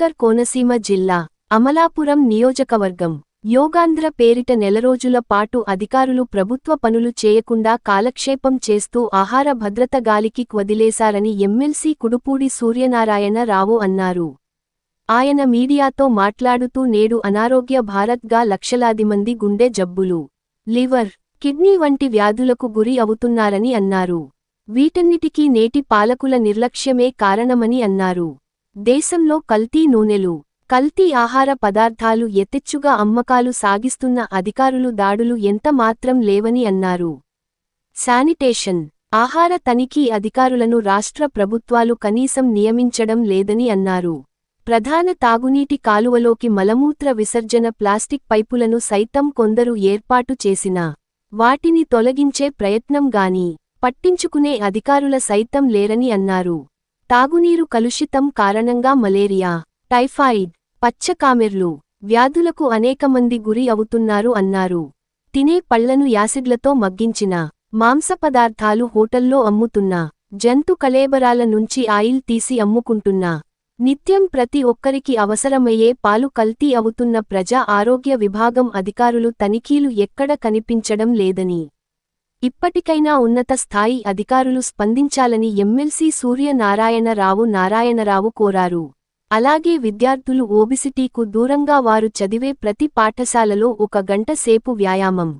అంబేద్కర్ కోనసీమ జిల్లా అమలాపురం నియోజకవర్గం. యోగాంధ్ర పేరిట నెలరోజుల పాటు అధికారులు ప్రభుత్వ పనులు చేయకుండా కాలక్షేపం చేస్తూ ఆహార భద్రత గాలికి వదిలేశారని ఎమ్మెల్సీ కుడుపూడి సూర్యనారాయణ రావు అన్నారు. ఆయన మీడియాతో మాట్లాడుతూ నేడు అనారోగ్య భారత్గా లక్షలాది మంది గుండె జబ్బులు లివర్ కిడ్నీ వంటి వ్యాధులకు గురి అవుతున్నారని అన్నారు. వీటన్నిటికీ నేటి పాలకుల నిర్లక్ష్యమే కారణమని అన్నారు. దేశంలో కల్తీ నూనెలు కల్తీ ఆహార పదార్థాలు యథెచ్చుగా అమ్మకాలు సాగిస్తున్న అధికారులు దాడులు ఎంత మాత్రం లేవని అన్నారు. శానిటేషన్ ఆహార తనిఖీ అధికారులను రాష్ట్ర ప్రభుత్వాలు కనీసం నియమించడం లేదని అన్నారు. ప్రధాన తాగునీటి కాలువలోకి మలమూత్ర విసర్జన ప్లాస్టిక్ పైపులను సైతం కొందరు ఏర్పాటు చేసినా వాటిని తొలగించే ప్రయత్నం గాని పట్టించుకునే అధికారుల సైతం లేరని అన్నారు. తాగునీరు కలుషితం కారణంగా మలేరియా టైఫాయిడ్ పచ్చకామెర్లు వ్యాధులకు అనేకమంది గురి అవుతున్నారు అన్నారు. తినే పళ్ళను యాసిడ్లతో మగ్గించిన మాంసపదార్థాలు హోటల్లో అమ్ముతున్నా జంతు కళేబరాల నుంచి ఆయిల్ తీసి అమ్ముకుంటున్నా. నిత్యం ప్రతి ఒక్కరికి అవసరమయ్యే పాలు కల్తీ అవుతున్న ప్రజా ఆరోగ్య విభాగం అధికారులు తనిఖీలు ఎక్కడ కనిపించడం లేదని ఇప్పటికైనా ఉన్నత స్థాయి అధికారులు స్పందించాలని ఎమ్మెల్సీ సూర్యనారాయణరావు నారాయణరావు కోరారు. అలాగే విద్యార్థులు ఓబిసిటీకు దూరంగా వారు చదివే ప్రతి పాఠశాలలో ఒక గంట సేపు వ్యాయామం.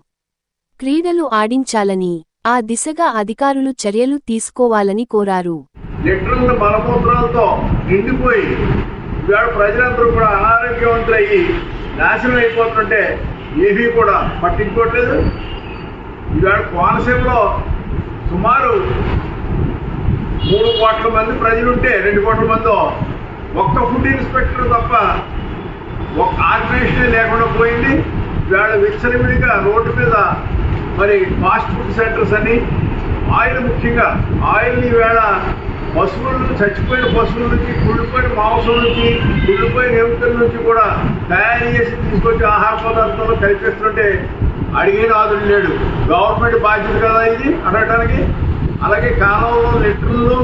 క్రీడలు ఆడించాలని ఆ దిశగా అధికారులు చర్యలు తీసుకోవాలని కోరారు. లిటరల్ మలమూత్రాలతో నిండిపోయి ఇవాళ ప్రజలందరూ కూడా అనారోగ్యవంతులయ్యి నాశనం అయిపోతుంటే ఏమీ కూడా పట్టించుకోవట్లేదు. ఇవాళ కోనసీమలో సుమారు మూడు కోట్ల మంది ప్రజలుంటే రెండు కోట్ల మంది ఒక్క ఫుడ్ ఇన్స్పెక్టర్ తప్ప ఒక ఆర్గనైజేషన్ లేకుండా పోయింది. ఇవాళ విచ్చలవిడిగా రోడ్డు మీద మరి ఫాస్ట్ ఫుడ్ సెంటర్స్ అని ఆయిల్ ముఖ్యంగా ఆయిల్ని ఈవేళ పశువులు చచ్చిపోయిన పశువుల నుంచి కుళ్ళిపోయిన మాంసం నుంచి కుళ్ళిపోయిన ఎముకల నుంచి కూడా తయారు చేసి తీసుకొచ్చి ఆహార పదార్థాలు కల్పిస్తుంటే అడిగే నాదుడు లేడు. గవర్నమెంట్ బాధ్యత కదా ఇది అడగటానికి అలాగే కాలంలో లెటర్లు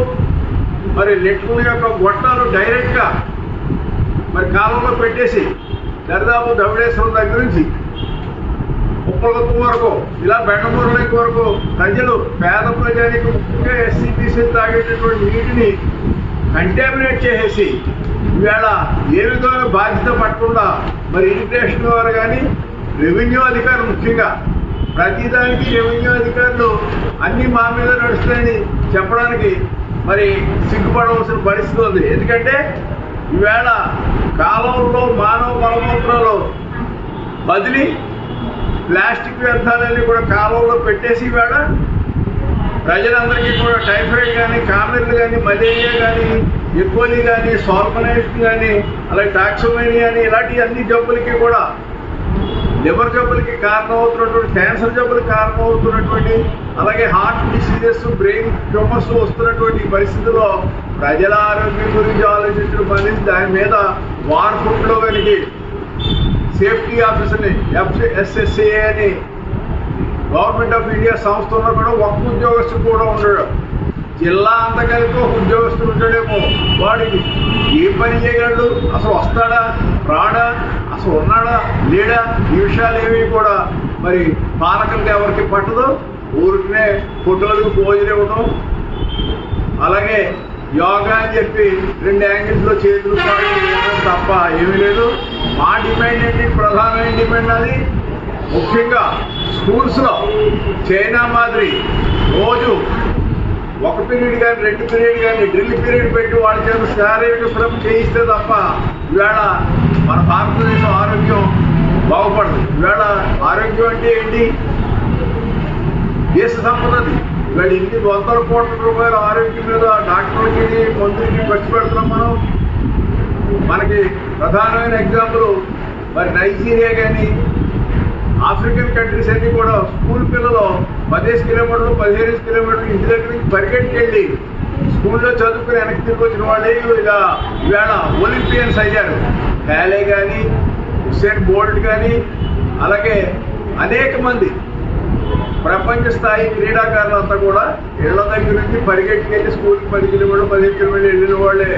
మరి లెటర్ల యొక్క గొట్టాలు డైరెక్ట్గా మరి కాలంలో పెట్టేసి దరిదాపు దవిడేశ్వరం దగ్గర నుంచి ఉప్పలగుప్పు వరకు ఇలా బెండమూరులకి వరకు ప్రజలు పేద ప్రజానికి ముఖ్యంగా ఎస్సీబీసీ తాగేటటువంటి నీటిని కంటామినేట్ చేసేసి ఈవేళ ఏ విధమైన బాధ్యత పట్టకుండా మరి ఇరిగేషన్ వారు కానీ రెవెన్యూ అధికారులు ముఖ్యంగా ప్రతిదానికి రెవెన్యూ అధికారులు అన్ని మా మీద నడుస్తాయని చెప్పడానికి మరి సిగ్గుపడవలసిన పరిస్థితి ఉంది. ఎందుకంటే ఈవేళ కాలంలో మానవ బలమూత్రాలు బదిలీ ప్లాస్టిక్ వ్యర్థాలన్నీ కూడా కాలువలో పెట్టేసి ఈవేళ ప్రజలందరికీ కూడా టైఫాయిడ్ కానీ కామెర్లు కానీ మలేరియా కానీ ఎకోలీ కానీ సాల్మనైట్ కానీ అలాగే టాక్సోమైని కానీ ఇలాంటి అన్ని జబ్బులకి కూడా లివర్ జబ్బులకి కారణమవుతున్నటువంటి క్యాన్సర్ జబ్బులకి కారణమవుతున్నటువంటి అలాగే హార్ట్ డిసీజెస్ బ్రెయిన్ ట్యూమర్స్ వస్తున్నటువంటి పరిస్థితుల్లో ప్రజల ఆరోగ్యం గురించి ఆలోచించడం అనేది దాని మీద వార్పుట్లో కనుక సేఫ్టీ ఆఫీసర్ని ఎఫ్ఎస్ఎస్ఏ అని గవర్నమెంట్ ఆఫ్ ఇండియా సంస్థలో కూడా ఒక్క ఉద్యోగస్తుడు కూడా ఉండడు. జిల్లా అంతా కలిపి ఒక ఉద్యోగస్తుడు ఉంటాడేమో వాడికి. ఏ పని చేయగలడు? అసలు వస్తాడా? రాడా? అసలు ఉన్నాడా? లేడా? ఈ విషయాలు ఏవి కూడా మరి పాలకులకి ఎవరికి పట్టదు. ఊరికినే ఫోటోలకు భోజనం ఇవ్వడం అలాగే యోగా అని చెప్పి రెండు యాంగిల్స్లో చేతులు తప్ప ఏమీ లేదు. మా డిమాండ్ ఏంటి? ప్రధానమైన డిమాండ్ అది ముఖ్యంగా స్కూల్స్లో చైనా మాదిరి రోజు ఒక పీరియడ్ కానీ రెండు పీరియడ్ కానీ డ్రిల్ పీరియడ్ పెట్టి వాళ్ళ చేత శారీరక శ్రమ చేయిస్తే తప్ప ఇవాళ మన భారతదేశం ఆరోగ్యం బాగుపడదు. ఈవేళ ఆరోగ్యం అంటే ఏంటి? దేశ సంపదది. ఇవాళ ఎనిమిది వందల కోట్ల రూపాయల ఆరోగ్యం మీద డాక్టర్లకి మందులకి ఖర్చు పెడుతున్నాం మనం. మనకి ప్రధానమైన ఎగ్జాంపుల్ మరి నైజీరియా కానీ ఆఫ్రికన్ కంట్రీస్ అన్నీ కూడా స్కూల్ పిల్లలు పదిహేను కిలోమీటర్లు పదిహేను కిలోమీటర్లు ఇంటి దగ్గర నుంచి పరిగెట్టుకెళ్ళి స్కూల్లో చదువుకుని వెనక్కి తిరిగి వచ్చిన వాళ్ళే ఇలా ఇవాళ ఒలింపియన్స్ అయ్యారు. హ్యాలే కానీ హుసేన్ బోల్ట్ కానీ అలాగే అనేక మంది ప్రపంచ స్థాయి క్రీడాకారులంతా కూడా ఇళ్ళ దగ్గర నుంచి పరిగెట్టుకెళ్ళి స్కూల్కి పది కిలోమీటర్లు పదిహేను కిలోమీటర్లు వెళ్ళిన వాళ్ళే.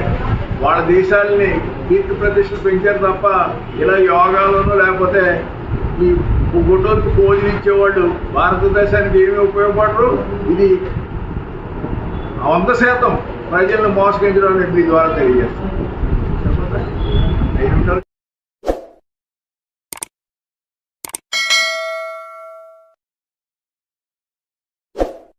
వాళ్ళ దేశాలని కీర్తి ప్రతిష్టలు పెంచారు తప్ప ఇలా యోగాలను లేకపోతే ఈ గుడ్డోకి పోజులు ఇచ్చేవాళ్ళు భారతదేశానికి ఏమీ ఉపయోగపడరు. ఇది వంద శాతం ప్రజలను మోసగించడం అనేది మీ ద్వారా తెలియజేస్తాం en unos